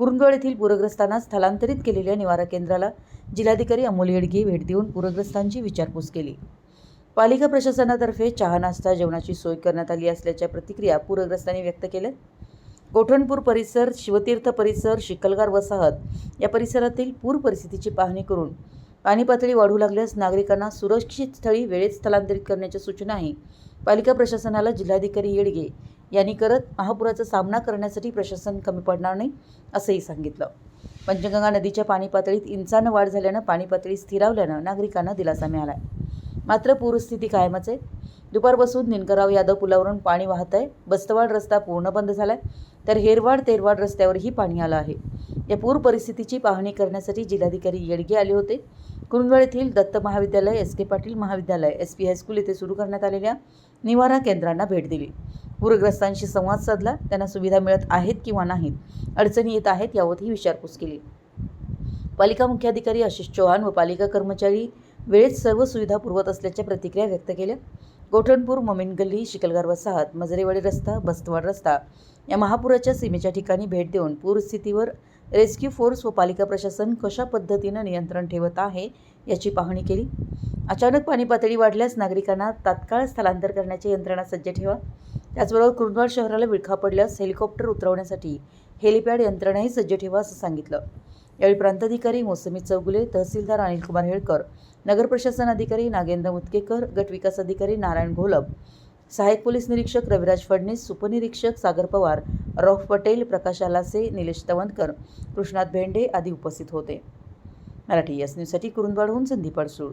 कुरुंदवाड येथील पूरग्रस्तांना स्थलांतरित केलेल्या निवारा केंद्राला जिल्हाधिकारी अमोल येडगे भेट देऊन पूरग्रस्तांची विचारपूस केली. पालिका प्रशासनातर्फे चहा नाश्ता जेवणाची सोय करण्यात आली असल्याच्या प्रतिक्रिया पूरग्रस्तांनी व्यक्त केल्या गोठणपूर परिसर शिवतीर्थ परिसर शिकलगार वसाहत या परिसरातील पूर परिस्थितीची पाहणी करून पाणी पातळी वाढू लागल्यास नागरिकांना सुरक्षित स्थळी वेळेत स्थलांतरित करण्याच्या सूचनाही पालिका प्रशासनाला जिल्हाधिकारी येडगे यांनी करत महापुराचा सामना करण्यासाठी प्रशासन कमी पडणार नाही असंही सांगितलं. पंचगंगा नदीच्या पाणी पातळीत इंचानं वाढ झाल्यानं पाणी पातळी स्थिरावल्यानं नागरिकांना दिलासा मिळाला मात्र पूरस्थिती कायमच आहे. दुपारपासून निनकराव यादव पुलावरून पाणी वाहत आहे बस्तवाड रस्ता पूर्ण बंद झालाय. तर हेरवाड तेरवाड रस्त्यावरही पाणी आलं आहे. या पूर परिस्थितीची पाहणी करण्यासाठी जिल्हाधिकारी येडगे आले होते. कुरुंदवाड येथील दत्त महाविद्यालय एस के पाटील महाविद्यालय एस पी हायस्कूल येथे सुरू करण्यात आलेल्या निवारा केंद्रांना भेट दिली. पूरग्रस्तांशी संवाद साधला. त्यांना सुविधा मिळत आहेत किंवा नाहीत. अडचणी येत आहेत यावरही विचारपूस केली. पालिका मुख्याधिकारी आशिष चौहान व पालिका कर्मचारी वेळेत सर्व सुविधा पुरवत असल्याच्या प्रतिक्रिया व्यक्त केल्या. गोठणपूर मोमीन गल्ली शिकलगार वसाहत मजरेवाडी रस्ता बस्तवाड रस्ता या महापुराच्या सीमेच्या ठिकाणी भेट देऊन पूरस्थितीवर रेस्क्यू फोर्स व पालिका प्रशासन कशा पद्धतीनं नियंत्रण ठेवत आहे याची पाहणी केली. अचानक पाणी पातळी वाढल्यास नागरिकांना तात्काळ स्थलांतर करण्याची यंत्रणा सज्ज ठेवा. त्याचबरोबर कुरुंदवाड शहराला विळखा पडल्यास हेलिकॉप्टर उतरवण्यासाठी हेलिपॅड यंत्रणाही सज्ज ठेवा असं सांगितलं. यावेळी प्रांताधिकारी मोसमी चौगुले तहसीलदार अनिलकुमार हेळकर नगर प्रशासन अधिकारी नागेंद्र मुतकेकर गटविकास अधिकारी नारायण घोलप सहाय्यक पोलीस निरीक्षक रविराज फडणीस उपनिरीक्षक सागर पवार रौफ पटेल प्रकाश आलासे निलेश तवनकर कृष्णात भेंडे आदी उपस्थित होते. मराठी एस न्यूजसाठी कुरुंदवाडहून संदीप अडसूळ.